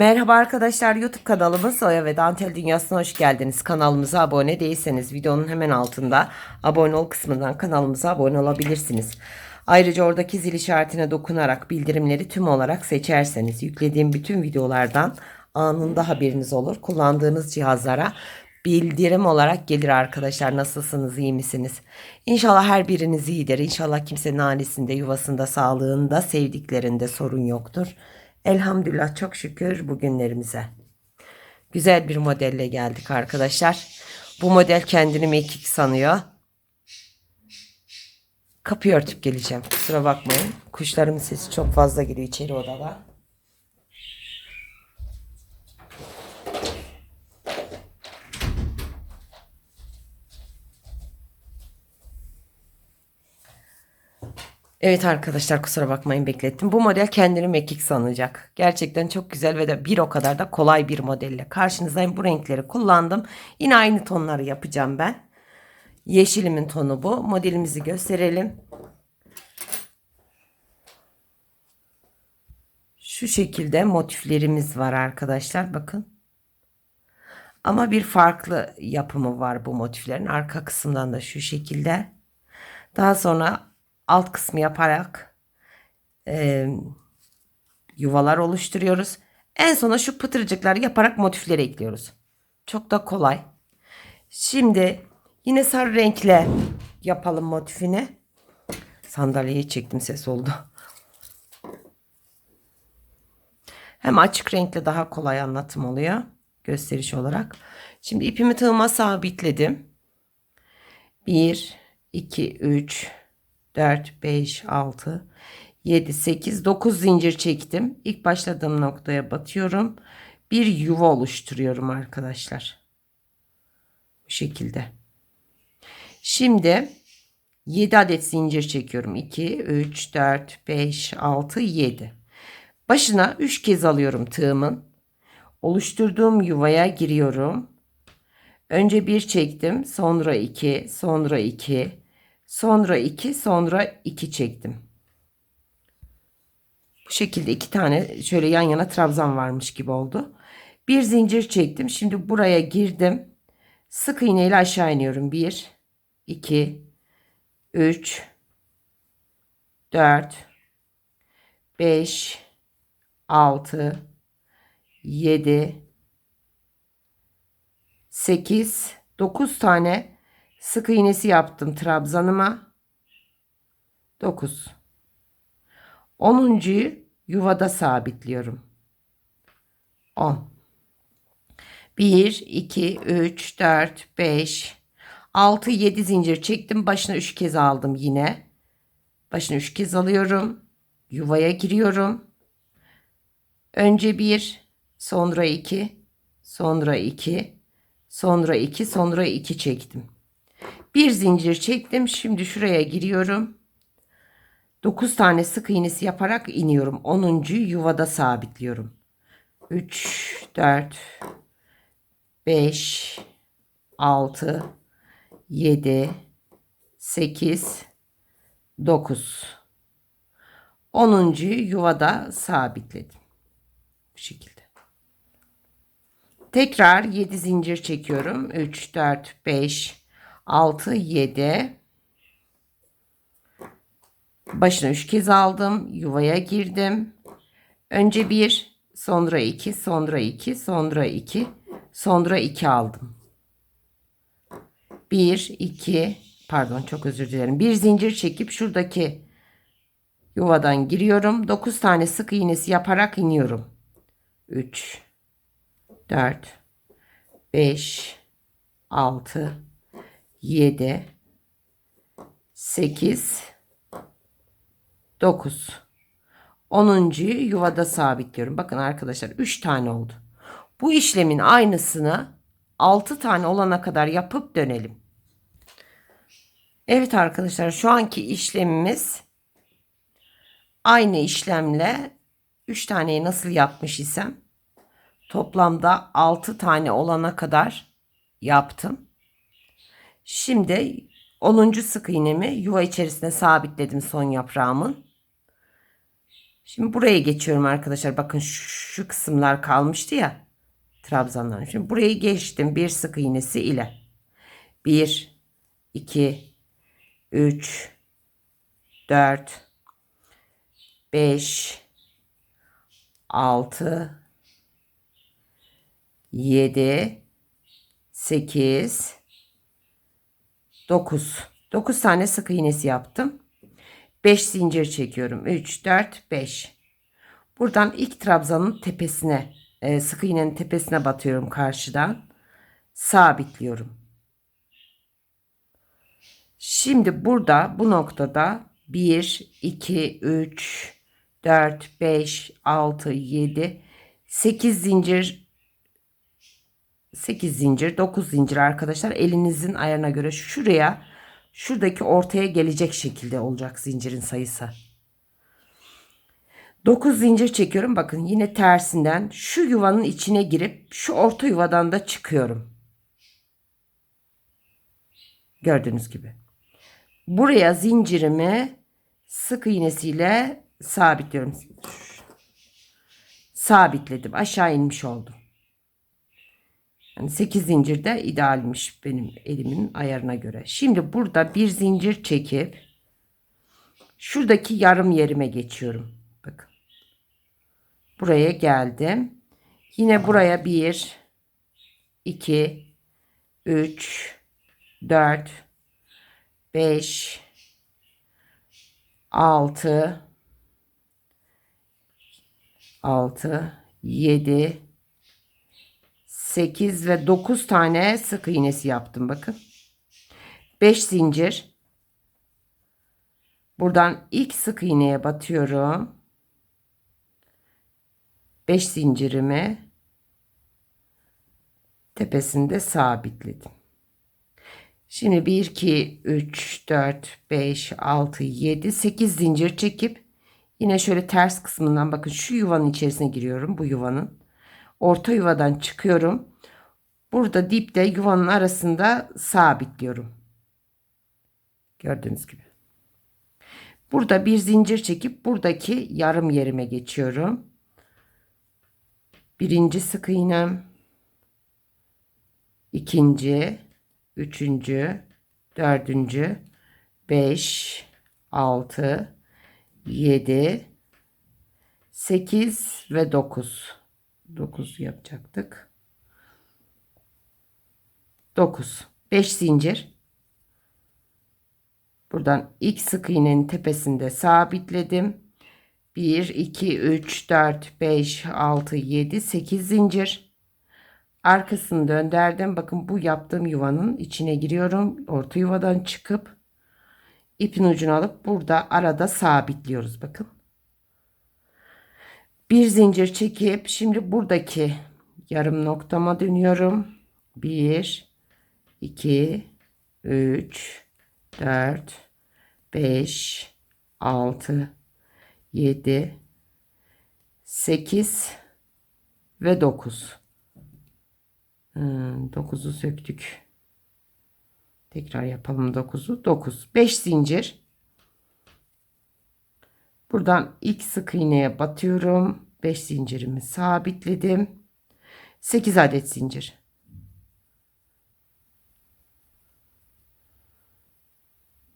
Merhaba arkadaşlar YouTube kanalımız Oya ve Dantel Dünyası'na hoş geldiniz. Kanalımıza abone değilseniz videonun hemen altında abone ol kısmından kanalımıza abone olabilirsiniz. Ayrıca oradaki zil işaretine dokunarak bildirimleri tüm olarak seçerseniz yüklediğim bütün videolardan anında haberiniz olur. Kullandığınız cihazlara bildirim olarak gelir arkadaşlar. Nasılsınız, iyi misiniz? İnşallah her biriniz iyidir. İnşallah kimsenin ailesinde, yuvasında, sağlığında, sevdiklerinde sorun yoktur. Elhamdülillah çok şükür bugünlerimize. Güzel bir modelle geldik arkadaşlar. Bu model kendini mekik sanıyor. Kapıyı örtüp geleceğim. Kusura bakmayın. Kuşlarımın sesi çok fazla giriyor içeri odada. Evet arkadaşlar kusura bakmayın beklettim. Bu model kendini mekik sanacak. Gerçekten çok güzel ve de bir o kadar da kolay bir modelle. Karşınızdayım bu renkleri kullandım. Yine aynı tonları yapacağım ben. Yeşilimin tonu bu. Modelimizi gösterelim. Şu şekilde motiflerimiz var arkadaşlar. Bakın. Ama bir farklı yapımı var bu motiflerin. Arka kısımdan da şu şekilde. Daha sonra alt kısmı yaparak e, yuvalar oluşturuyoruz. En sona şu pıtırcıkları yaparak motifleri ekliyoruz. Çok da kolay. Şimdi yine sarı renkle yapalım motifini. Sandalyeyi çektim ses oldu. Hem açık renkle daha kolay anlatım oluyor. Gösteriş olarak. Şimdi ipimi tığıma sabitledim. 1, 2, 3, 4, 5, 6, 7, 8, 9 zincir çektim. İlk başladığım noktaya batıyorum. Bir yuva oluşturuyorum arkadaşlar. Bu şekilde. Şimdi 7 adet zincir çekiyorum. 2, 3, 4, 5, 6, 7. Başına 3 kez alıyorum tığımın. Oluşturduğum yuvaya giriyorum. Önce bir çektim, sonra 2, sonra 2, Sonra 2, sonra 2 çektim. Bu şekilde iki tane şöyle yan yana trabzan varmış gibi oldu. Bir zincir çektim. Şimdi buraya girdim. Sık iğne ile aşağı iniyorum. 1, 2, 3, 4, 5, 6, 7, 8, 9 tane Sık iğnesi yaptım trabzanıma. 9. 10. yuvada sabitliyorum. 10. 1, 2, 3, 4, 5, 6, 7 zincir çektim. Başına 3 kez aldım yine. Başına 3 kez alıyorum. Yuvaya giriyorum. Önce 1, sonra 2, sonra 2, sonra 2, sonra 2 çektim. Bir zincir çektim. Şimdi şuraya giriyorum. 9 tane sık iğnesi yaparak iniyorum. 10. yuvada sabitliyorum. 3 4 5 6 7 8 9 10. yuvada sabitledim. Bu şekilde. Tekrar 7 zincir çekiyorum. 3 4 5 6, 7. Başına 3 kez aldım. Yuvaya girdim. Önce 1, sonra 2, sonra 2, sonra 2, sonra 2 aldım. 1, 2, pardon çok özür dilerim. Bir zincir çekip şuradaki yuvadan giriyorum. 9 tane sık iğnesi yaparak iniyorum. 3, 4, 5, 6, 7 8 9 10. yuvada sabitliyorum. Bakın arkadaşlar 3 tane oldu. Bu işlemin aynısını 6 tane olana kadar yapıp dönelim. Evet arkadaşlar şu anki işlemimiz aynı işlemle 3 taneyi nasıl yapmış isem toplamda 6 tane olana kadar yaptım. Şimdi 10. sık iğnemi yuva içerisine sabitledim son yaprağımın. Şimdi buraya geçiyorum arkadaşlar. Bakın şu, şu kısımlar kalmıştı ya. Trabzanların. Şimdi burayı geçtim. Bir sık iğnesi ile. 1 2 3 4 5 6 7 8 9 9 tane sık iğnesi yaptım. 5 zincir çekiyorum. 3 4 5. Buradan ilk trabzanın tepesine e, sık iğnenin tepesine batıyorum karşıdan. Sabitliyorum. Şimdi burada bu noktada 1 2 3 4 5 6 7 8 zincir 8 zincir 9 zincir arkadaşlar elinizin ayarına göre şuraya şuradaki ortaya gelecek şekilde olacak zincirin sayısı. 9 zincir çekiyorum. Bakın yine tersinden şu yuvanın içine girip şu orta yuvadan da çıkıyorum. Gördüğünüz gibi. Buraya zincirimi sık iğnesiyle sabitliyorum. Sabitledim. Aşağı inmiş oldum. Yani 8 zincir de idealmiş benim elimin ayarına göre. Şimdi burada bir zincir çekip şuradaki yarım yerime geçiyorum. Bakın. Buraya geldim. Yine buraya 1 2 3 4 5 6 6 7 8 ve 9 tane sık iğnesi yaptım bakın. 5 zincir. Buradan ilk sık iğneye batıyorum. 5 zincirimi tepesinde sabitledim. Şimdi 1 2 3 4 5 6 7 8 zincir çekip yine şöyle ters kısmından bakın şu yuvanın içerisine giriyorum bu yuvanın orta yuvadan çıkıyorum. Burada dipte yuvanın arasında sabitliyorum. Gördüğünüz gibi. Burada bir zincir çekip buradaki yarım yerime geçiyorum. Birinci sık iğnem. ikinci, üçüncü, dördüncü, beş, altı, yedi, sekiz ve dokuz. 9 yapacaktık. 9. 5 zincir. Buradan ilk sık iğnenin tepesinde sabitledim. 1, 2, 3, 4, 5, 6, 7, 8 zincir. Arkasını döndürdüm. Bakın bu yaptığım yuvanın içine giriyorum. Orta yuvadan çıkıp ipin ucunu alıp burada arada sabitliyoruz. Bakın bir zincir çekip şimdi buradaki yarım noktama dönüyorum. 1 2 3 4 5 6 7 8 ve 9 hmm, 9'u söktük. Tekrar yapalım 9'u 9 5 zincir Buradan ilk sık iğneye batıyorum. 5 zincirimi sabitledim. 8 adet zincir.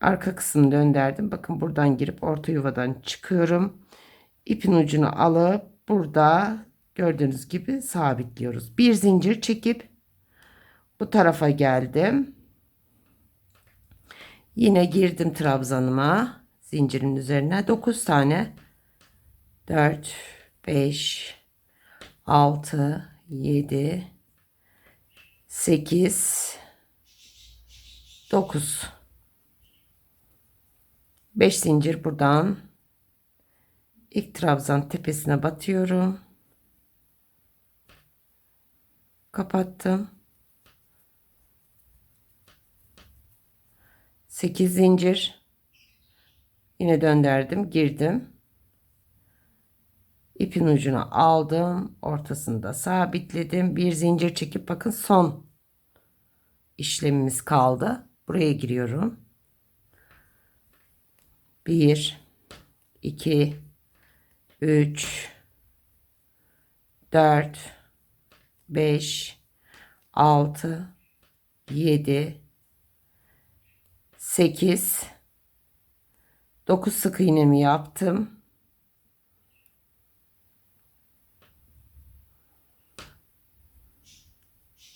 Arka kısmını döndürdüm. Bakın buradan girip orta yuvadan çıkıyorum. İpin ucunu alıp burada gördüğünüz gibi sabitliyoruz. Bir zincir çekip bu tarafa geldim. Yine girdim trabzanıma zincirin üzerine. 9 tane. 4 5 6 7 8 9 5 zincir buradan. İlk trabzan tepesine batıyorum. Kapattım. 8 zincir Yine döndürdüm, girdim. İpin ucunu aldım, ortasında sabitledim. Bir zincir çekip bakın son işlemimiz kaldı. Buraya giriyorum. 1 2 3 4 5 6 7 8 9 sık iğnemi yaptım.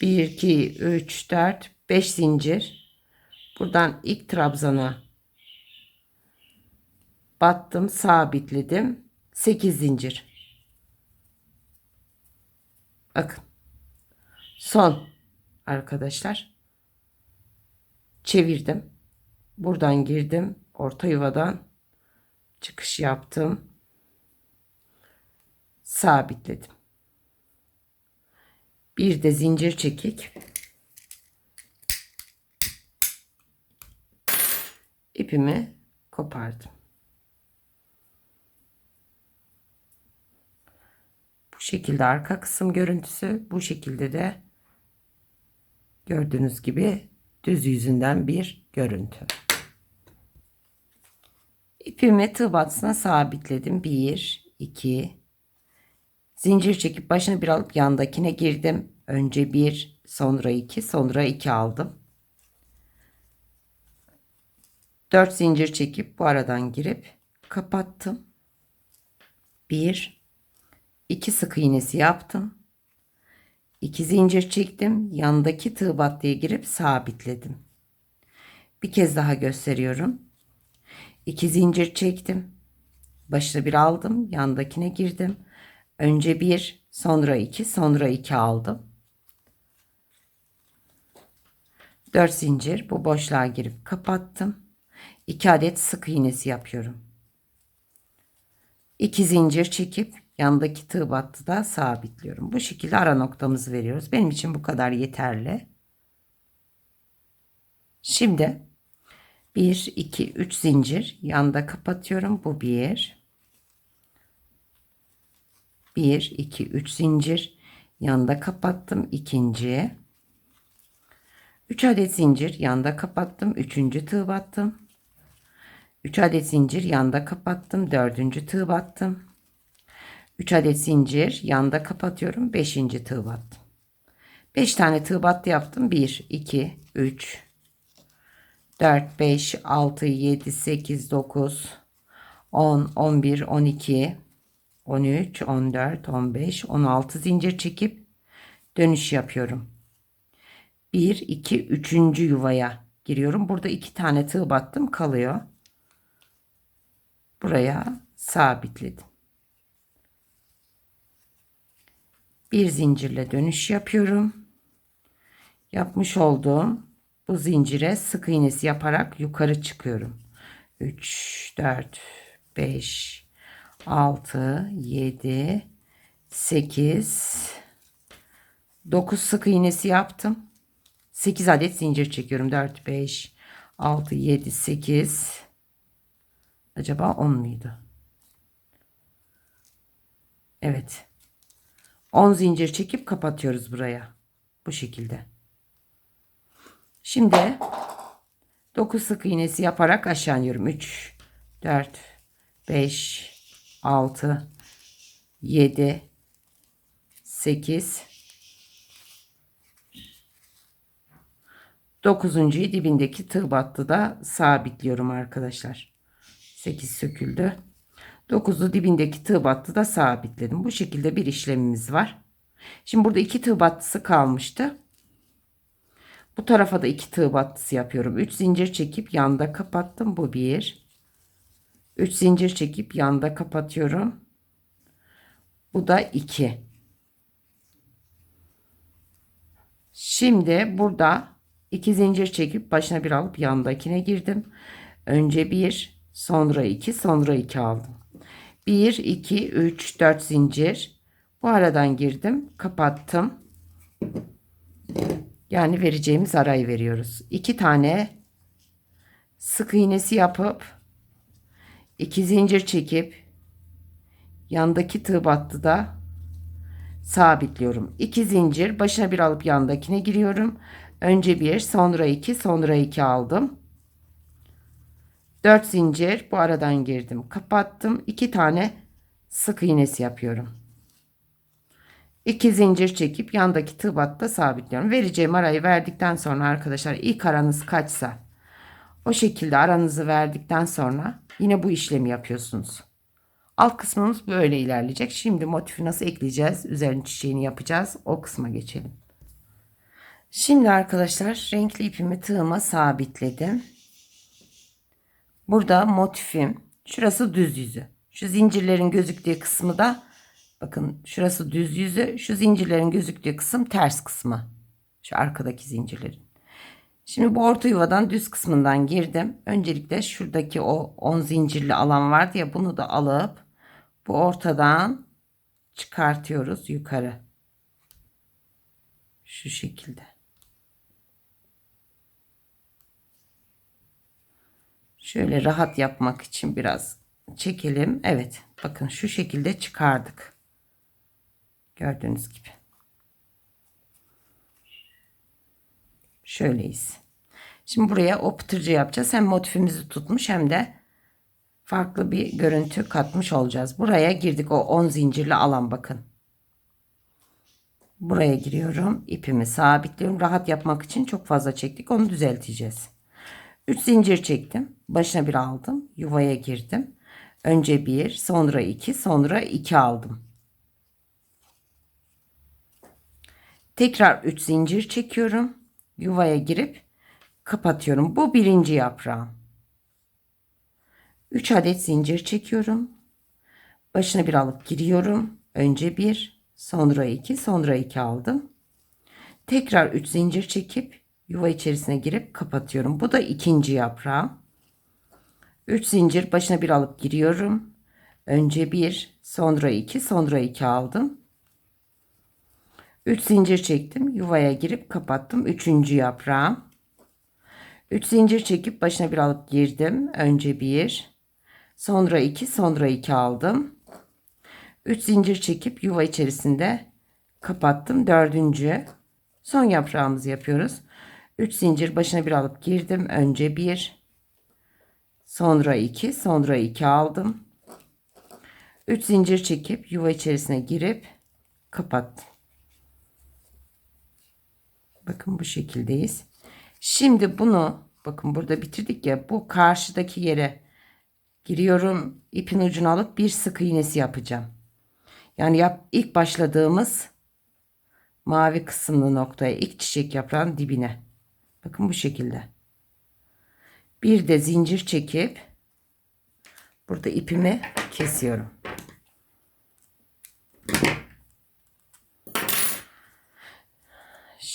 Bir, iki, üç, dört, beş zincir. Buradan ilk trabzana battım, sabitledim. Sekiz zincir. Bakın. Son arkadaşlar. Çevirdim. Buradan girdim. Orta yuvadan çıkış yaptım. Sabitledim. Bir de zincir çekik. ipimi kopardım. Bu şekilde arka kısım görüntüsü. Bu şekilde de gördüğünüz gibi düz yüzünden bir görüntü. İpimi tığ batısına sabitledim. 1, 2, zincir çekip başını bir alıp yandakine girdim. Önce 1, sonra 2, sonra 2 aldım. 4 zincir çekip bu aradan girip kapattım. 1, 2 sık iğnesi yaptım. 2 zincir çektim. Yandaki tığ battıya girip sabitledim. Bir kez daha gösteriyorum. 2 zincir çektim. Başta bir aldım. Yandakine girdim. Önce bir, sonra iki, sonra iki aldım. 4 zincir bu boşluğa girip kapattım. 2 adet sık iğnesi yapıyorum. 2 zincir çekip yandaki tığ battıda sabitliyorum. Bu şekilde ara noktamızı veriyoruz. Benim için bu kadar yeterli. Şimdi 1 2 3 zincir. Yanda kapatıyorum. Bu 1 1 2 3 zincir. Yanda kapattım. İkinci. 3 adet zincir. Yanda kapattım. Üçüncü tığ battım. 3 adet zincir. Yanda kapattım. Dördüncü tığ battım. 3 adet zincir. Yanda kapatıyorum. 5. tığ battım. 5 tane tığ battı yaptım. 1 2 3 4 5 6 7 8 9 10 11 12 13 14 15 16 zincir çekip dönüş yapıyorum 1 2 3. yuvaya giriyorum burada iki tane tığ battım kalıyor buraya sabitledim bir zincirle dönüş yapıyorum. Yapmış olduğum bu zincire sık iğnesi yaparak yukarı çıkıyorum. 3 4 5 6 7 8 9 sık iğnesi yaptım. 8 adet zincir çekiyorum. 4 5 6 7 8 Acaba 10 muydu? Evet. 10 zincir çekip kapatıyoruz buraya. Bu şekilde. Şimdi 9 sık iğnesi yaparak aşağı iniyorum. 3 4 5 6 7 8 Dokuzuncuyu dibindeki tığ battıda sabitliyorum arkadaşlar. 8 söküldü. 9'u dibindeki tığ battıda sabitledim. Bu şekilde bir işlemimiz var. Şimdi burada iki tığ battısı kalmıştı. Bu tarafa da iki tığ battısı yapıyorum. 3 zincir çekip yanda kapattım. Bu bir. 3 zincir çekip yanda kapatıyorum. Bu da 2. Şimdi burada 2 zincir çekip başına bir alıp yandakine girdim. Önce 1, sonra 2, sonra 2 aldım. 1, 2, 3, 4 zincir. Bu aradan girdim. Kapattım. Yani vereceğimiz arayı veriyoruz. 2 tane sık iğnesi yapıp 2 zincir çekip yandaki tığ battıda sabitliyorum. 2 zincir başına bir alıp yandakine giriyorum. Önce 1 sonra 2 sonra 2 aldım. 4 zincir bu aradan girdim kapattım 2 tane sık iğnesi yapıyorum. 2 zincir çekip yandaki tığ batta sabitliyorum. Vereceğim arayı verdikten sonra arkadaşlar ilk aranız kaçsa o şekilde aranızı verdikten sonra yine bu işlemi yapıyorsunuz. Alt kısmımız böyle ilerleyecek. Şimdi motifi nasıl ekleyeceğiz? Üzerine çiçeğini yapacağız. O kısma geçelim. Şimdi arkadaşlar renkli ipimi tığıma sabitledim. Burada motifim şurası düz yüzü. Şu zincirlerin gözüktüğü kısmı da bakın şurası düz yüzü. Şu zincirlerin gözüktüğü kısım ters kısmı. Şu arkadaki zincirlerin. Şimdi bu orta yuvadan düz kısmından girdim. Öncelikle şuradaki o 10 zincirli alan vardı ya bunu da alıp bu ortadan çıkartıyoruz yukarı. Şu şekilde. Şöyle rahat yapmak için biraz çekelim. Evet bakın şu şekilde çıkardık. Gördüğünüz gibi. Şöyleyiz. Şimdi buraya o pıtırcı yapacağız. Hem motifimizi tutmuş hem de farklı bir görüntü katmış olacağız. Buraya girdik o 10 zincirli alan bakın. Buraya giriyorum. ipimi sabitliyorum. Rahat yapmak için çok fazla çektik. Onu düzelteceğiz. 3 zincir çektim. Başına bir aldım. Yuvaya girdim. Önce 1, sonra 2, sonra 2 aldım. Tekrar 3 zincir çekiyorum. Yuvaya girip kapatıyorum. Bu birinci yaprağım. 3 adet zincir çekiyorum. Başına bir alıp giriyorum. Önce 1, sonra 2, sonra 2 aldım. Tekrar 3 zincir çekip yuva içerisine girip kapatıyorum. Bu da ikinci yaprağım. 3 zincir başına bir alıp giriyorum. Önce 1, sonra 2, sonra 2 aldım. 3 zincir çektim. Yuvaya girip kapattım. Üçüncü yaprağım. 3 zincir çekip başına bir alıp girdim. Önce 1, sonra 2, sonra 2 aldım. 3 zincir çekip yuva içerisinde kapattım. Dördüncü son yaprağımızı yapıyoruz. 3 zincir başına bir alıp girdim. Önce 1, sonra 2, sonra 2 aldım. 3 zincir çekip yuva içerisine girip kapattım. Bakın bu şekildeyiz. Şimdi bunu bakın burada bitirdik ya bu karşıdaki yere giriyorum ipin ucunu alıp bir sık iğnesi yapacağım. Yani yap, ilk başladığımız mavi kısımlı noktaya ilk çiçek yaprağın dibine. Bakın bu şekilde. Bir de zincir çekip burada ipimi kesiyorum.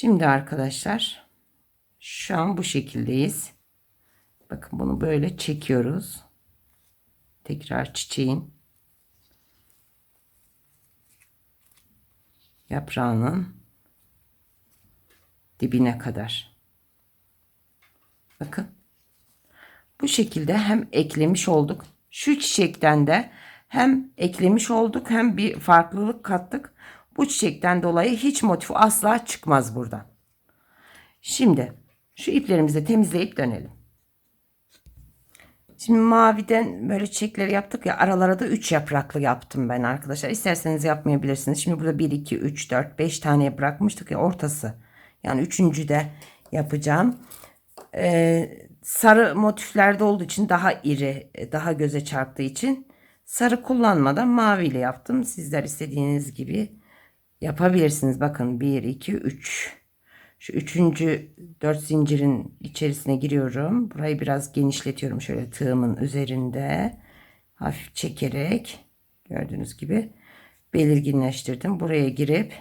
Şimdi arkadaşlar şu an bu şekildeyiz. Bakın bunu böyle çekiyoruz. Tekrar çiçeğin yaprağının dibine kadar. Bakın. Bu şekilde hem eklemiş olduk. Şu çiçekten de hem eklemiş olduk hem bir farklılık kattık. Bu çiçekten dolayı hiç motif asla çıkmaz buradan. Şimdi şu iplerimizi temizleyip dönelim. Şimdi maviden böyle çiçekleri yaptık ya aralara da 3 yapraklı yaptım ben arkadaşlar. İsterseniz yapmayabilirsiniz. Şimdi burada 1, 2, 3, 4, 5 tane bırakmıştık ya ortası. Yani üçüncü de yapacağım. Ee, sarı motiflerde olduğu için daha iri, daha göze çarptığı için sarı kullanmadan maviyle yaptım. Sizler istediğiniz gibi yapabilirsiniz. Bakın 1, 2, 3. Şu üçüncü dört zincirin içerisine giriyorum. Burayı biraz genişletiyorum şöyle tığımın üzerinde. Hafif çekerek gördüğünüz gibi belirginleştirdim. Buraya girip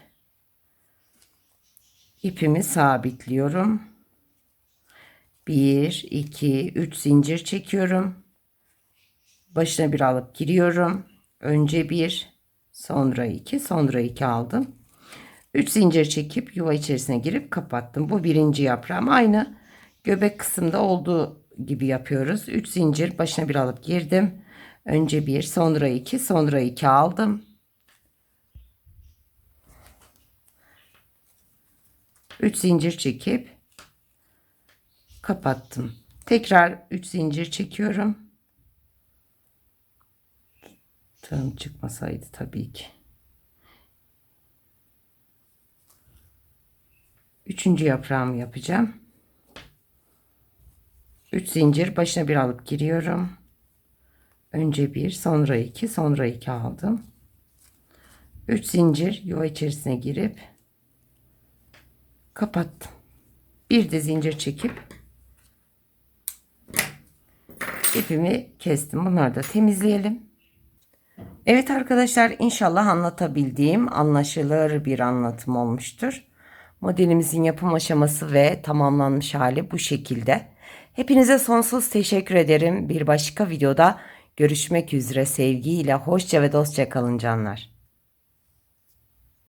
ipimi sabitliyorum. 1, 2, 3 zincir çekiyorum. Başına bir alıp giriyorum. Önce bir, sonra iki, sonra iki aldım. 3 zincir çekip yuva içerisine girip kapattım. Bu birinci yaprağım. Aynı göbek kısımda olduğu gibi yapıyoruz. 3 zincir başına bir alıp girdim. Önce bir, sonra iki, sonra iki aldım. 3 zincir çekip kapattım. Tekrar 3 zincir çekiyorum. Tığım çıkmasaydı tabii ki. Üçüncü yaprağımı yapacağım. 3 zincir başına bir alıp giriyorum. Önce bir, sonra iki, sonra iki aldım. 3 zincir yuva içerisine girip kapattım. Bir de zincir çekip ipimi kestim. Bunları da temizleyelim. Evet arkadaşlar inşallah anlatabildiğim anlaşılır bir anlatım olmuştur. Modelimizin yapım aşaması ve tamamlanmış hali bu şekilde. Hepinize sonsuz teşekkür ederim. Bir başka videoda görüşmek üzere sevgiyle hoşça ve dostça kalın canlar.